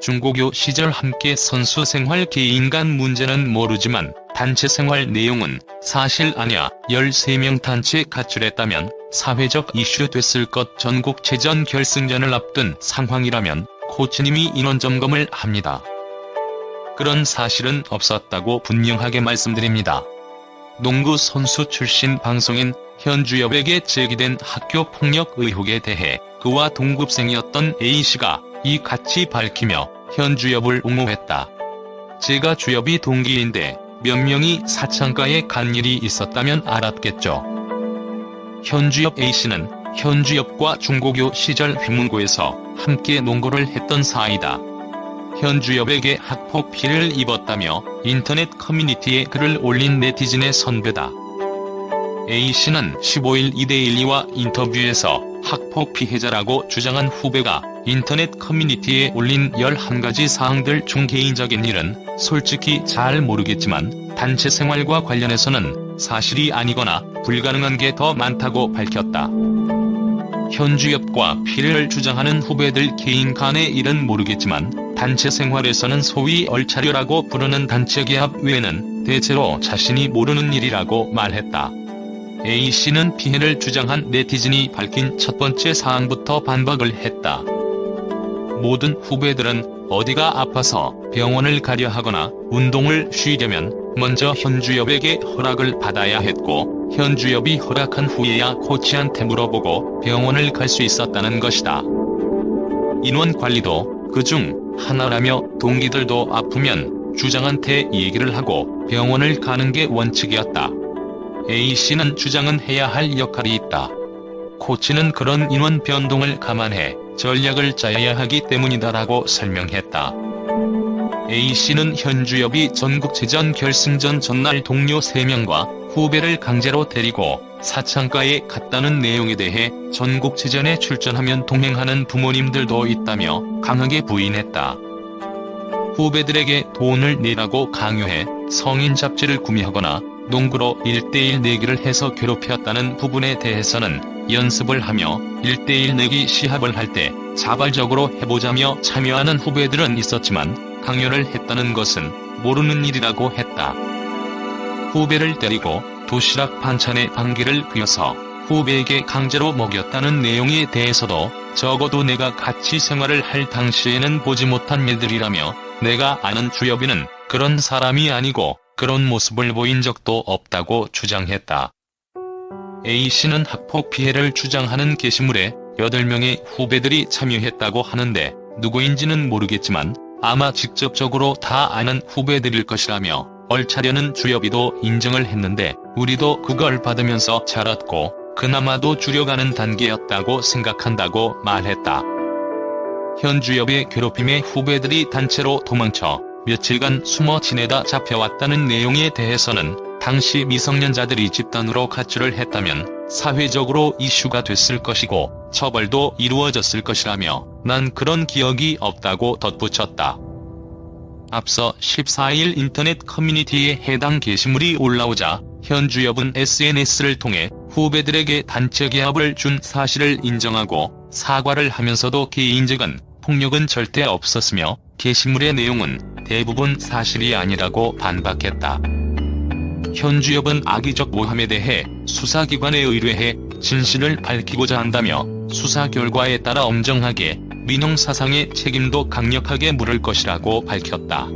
중고교 시절 함께 선수 생활 개인 간 문제는 모르지만 단체 생활 내용은 사실 아냐 13명 단체 가출했다면 사회적 이슈 됐을 것 전국체전 결승전을 앞둔 상황이라면 코치님이 인원 점검을 합니다. 그런 사실은 없었다고 분명하게 말씀드립니다. 농구 선수 출신 방송인 현주엽에게 제기된 학교 폭력 의혹에 대해 그와 동급생이었던 A씨가 이 같이 밝히며 현 주엽을 옹호했다. 제가 주엽이 동기인데 몇 명이 사창가에 간 일이 있었다면 알았겠죠. 현주엽 A씨는 현주엽과 중고교 시절 휘문고에서 함께 농구를 했던 사이다. 현주엽에게 학폭 피해를 입었다며 인터넷 커뮤니티에 글을 올린 네티즌의 선배다. A씨는 15일 이데일리와 인터뷰에서 학폭 피해자라고 주장한 후배가 인터넷 커뮤니티에 올린 11가지 사항들 중 개인적인 일은 솔직히 잘 모르겠지만 단체 생활과 관련해서는 사실이 아니거나 불가능한 게 더 많다고 밝혔다. 현주엽과 피해를 주장하는 후배들 개인 간의 일은 모르겠지만 단체 생활에서는 소위 얼차려라고 부르는 단체 계합 외에는 대체로 자신이 모르는 일이라고 말했다. A씨는 피해를 주장한 네티즌이 밝힌 첫 번째 사항부터 반박을 했다. 모든 후배들은 어디가 아파서 병원을 가려 하거나 운동을 쉬려면 먼저 현주엽에게 허락을 받아야 했고 현주엽이 허락한 후에야 코치한테 물어보고 병원을 갈 수 있었다는 것이다. 인원 관리도 그중 하나라며 동기들도 아프면 주장한테 얘기를 하고 병원을 가는 게 원칙이었다. A씨는 주장은 해야 할 역할이 있다. 코치는 그런 인원 변동을 감안해 전략을 짜야 하기 때문이다라고 설명했다. A씨는 현주엽이 전국체전 결승전 전날 동료 3명과 후배를 강제로 데리고 사창가에 갔다는 내용에 대해 전국체전에 출전하면 동행하는 부모님들도 있다며 강하게 부인했다. 후배들에게 돈을 내라고 강요해 성인 잡지를 구매하거나 농구로 1대1 내기를 해서 괴롭혔다는 부분에 대해서는 연습을 하며 1대1 내기 시합을 할 때 자발적으로 해보자며 참여하는 후배들은 있었지만 강요를 했다는 것은 모르는 일이라고 했다. 후배를 때리고 도시락 반찬에 방귀를 뀌어서 후배에게 강제로 먹였다는 내용에 대해서도 적어도 내가 같이 생활을 할 당시에는 보지 못한 일들이라며 내가 아는 주엽이는 그런 사람이 아니고 그런 모습을 보인 적도 없다고 주장했다. A씨는 학폭 피해를 주장하는 게시물에 8명의 후배들이 참여했다고 하는데 누구인지는 모르겠지만 아마 직접적으로 다 아는 후배들일 것이라며 얼차려는 주엽이도 인정을 했는데 우리도 그걸 받으면서 자랐고 그나마도 줄여가는 단계였다고 생각한다고 말했다. 현주엽의 괴롭힘에 후배들이 단체로 도망쳐 며칠간 숨어 지내다 잡혀왔다는 내용에 대해서는 당시 미성년자들이 집단으로 가출을 했다면 사회적으로 이슈가 됐을 것이고 처벌도 이루어졌을 것이라며 난 그런 기억이 없다고 덧붙였다. 앞서 14일 인터넷 커뮤니티에 해당 게시물이 올라오자 현주엽은 SNS를 통해 후배들에게 단체 계약을 준 사실을 인정하고 사과를 하면서도 개인적인 폭력은 절대 없었으며 게시물의 내용은 대부분 사실이 아니라고 반박했다. 현주엽은 악의적 모함에 대해 수사기관에 의뢰해 진실을 밝히고자 한다며 수사 결과에 따라 엄정하게 민형사상의 책임도 강력하게 물을 것이라고 밝혔다.